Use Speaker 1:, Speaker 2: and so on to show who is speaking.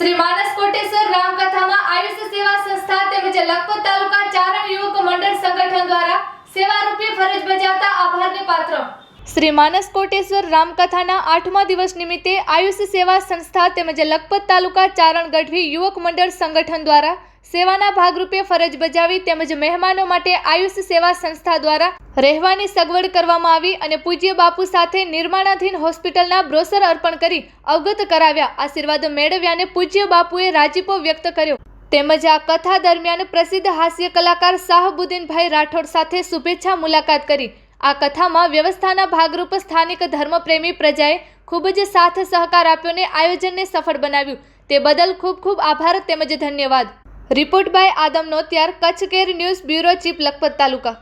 Speaker 1: શ્રી માનસ કોટેશ્વર રામકથામાં આયુષ્ય સેવા સંસ્થા તેમજ લખપત તાલુકા ચારણ યુવક મંડળ સંગઠન દ્વારા સેવા રૂપે ફરજ બજાવતા આભારને પાત્ર. શ્રી માનસ કોટેશ્વર રામકથાના આઠમા દિવસ નિમિત્તે આયુષ્ય સેવા સંસ્થા તેમજ લખપત તાલુકા ચારણ ગઢવી યુવક મંડળ સંગઠન દ્વારા સેવાના ભાગરૂપે ફરજ બજાવી તેમજ મહેમાનો માટે આયુષ સેવા સંસ્થા દ્વારા રહેવાની સગવડ કરવામાં આવી અને પૂજ્ય બાપુ સાથે નિર્માણાધીન હોસ્પિટલના બ્રોસર અર્પણ કરી અવગત કરાવ્યા. આશીર્વાદ મેળવ્યા અને પૂજ્ય બાપુએ રાજીપો વ્યક્ત કર્યો. તેમજ આ કથા દરમિયાન પ્રસિદ્ધ હાસ્ય કલાકાર શાહબુદ્દીનભાઈ રાઠોડ સાથે શુભેચ્છા મુલાકાત કરી. આ કથામાં વ્યવસ્થાના ભાગરૂપ સ્થાનિક ધર્મપ્રેમી પ્રજાએ ખૂબ જ સાથ સહકાર આપ્યો ને આયોજનને સફળ બનાવ્યું. તે બદલ ખૂબ ખૂબ આભાર તેમજ ધન્યવાદ. Report by Adam Notiyar Kutch care news bureau chief Lakhpat taluka.